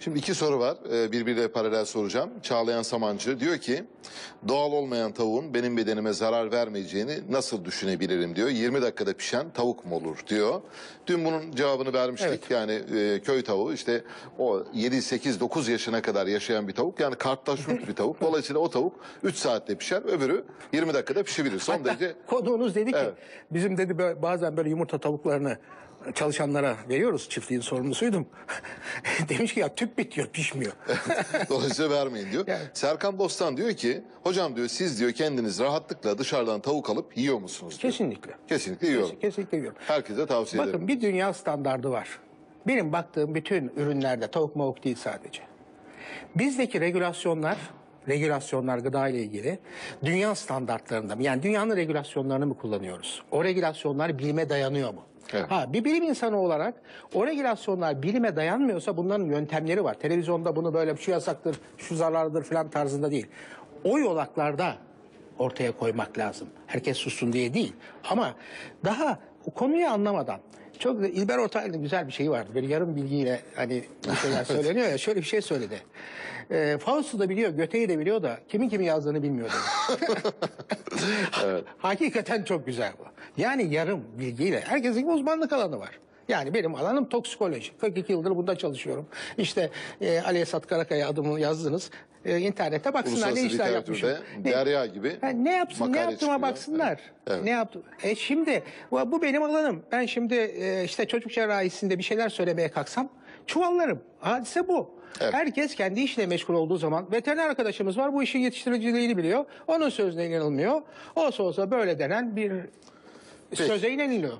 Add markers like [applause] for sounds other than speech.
Şimdi iki soru var. Ee, Birbiriyle paralel soracağım. Çağlayan Samancı diyor ki doğal olmayan tavuğun benim bedenime zarar vermeyeceğini nasıl düşünebilirim diyor. 20 dakikada pişen tavuk mu olur diyor. Dün bunun cevabını vermiştik. Evet. Yani e, köy tavuğu işte o 7 8 9 yaşına kadar yaşayan bir tavuk. Yani karttaşlık bir tavuk. Dolayısıyla o tavuk 3 saatte pişer. Öbürü 20 dakikada pişebilir. Son derece Konuğunuz dedi ki Evet. bizim dedi bazen böyle yumurta tavuklarını çalışanlara veriyoruz. Çiftliğin sorumlusuydum. [laughs] Demiş ki ya tüp bitiyor pişmiyor. [laughs] Dolayısıyla vermeyin diyor. Yani. Serkan Bostan diyor ki hocam diyor siz diyor kendiniz rahatlıkla dışarıdan tavuk alıp yiyor musunuz diyor. Kesinlikle. Kesinlikle yiyorum. Kesinlikle yiyorum. Herkese tavsiye ederim. Bakın bir dünya standardı var. Benim baktığım bütün ürünlerde tavuk mavuk değil sadece. Bizdeki regülasyonlar, regülasyonlar gıda ile ilgili dünya standartlarında mı? Yani dünyanın regülasyonlarını mı kullanıyoruz? O regülasyonlar bilime dayanıyor mu? Evet. Ha, bir bilim insanı olarak o regülasyonlar bilime dayanmıyorsa bunların yöntemleri var. Televizyonda bunu böyle şu yasaktır, şu zararlıdır falan tarzında değil. O yolaklarda ortaya koymak lazım. Herkes sussun diye değil. Ama daha konuyu anlamadan çok İlber Ortaylı'nın güzel bir şeyi vardı. Böyle yarım bilgiyle hani bir şeyler [laughs] söyleniyor ya şöyle bir şey söyledi. E, Faust'u da biliyor, Göte'yi de biliyor da kimin kimi yazdığını bilmiyor dedi. [laughs] [laughs] Hakikaten çok güzel bu. Yani yarım bilgiyle herkesin bir uzmanlık alanı var. Yani benim alanım toksikoloji. 42 yıldır bunda çalışıyorum. İşte e, Ali Esat Karakaya adımı yazdınız. E, internete baksınlar ne işler yapmışım. literatürde Derya gibi Ha, ne yapsın, ne yaptığıma çıkıyor. baksınlar. Evet. Ne yaptım? E şimdi bu benim alanım. Ben şimdi e, işte çocuk cerrahisinde bir şeyler söylemeye kalksam çuvallarım. Hadise bu. Evet. Herkes kendi işle meşgul olduğu zaman veteriner arkadaşımız var bu işin yetiştiriciliğini biliyor. Onun sözüne inanılmıyor. Olsa olsa böyle denen bir söze inanılıyor.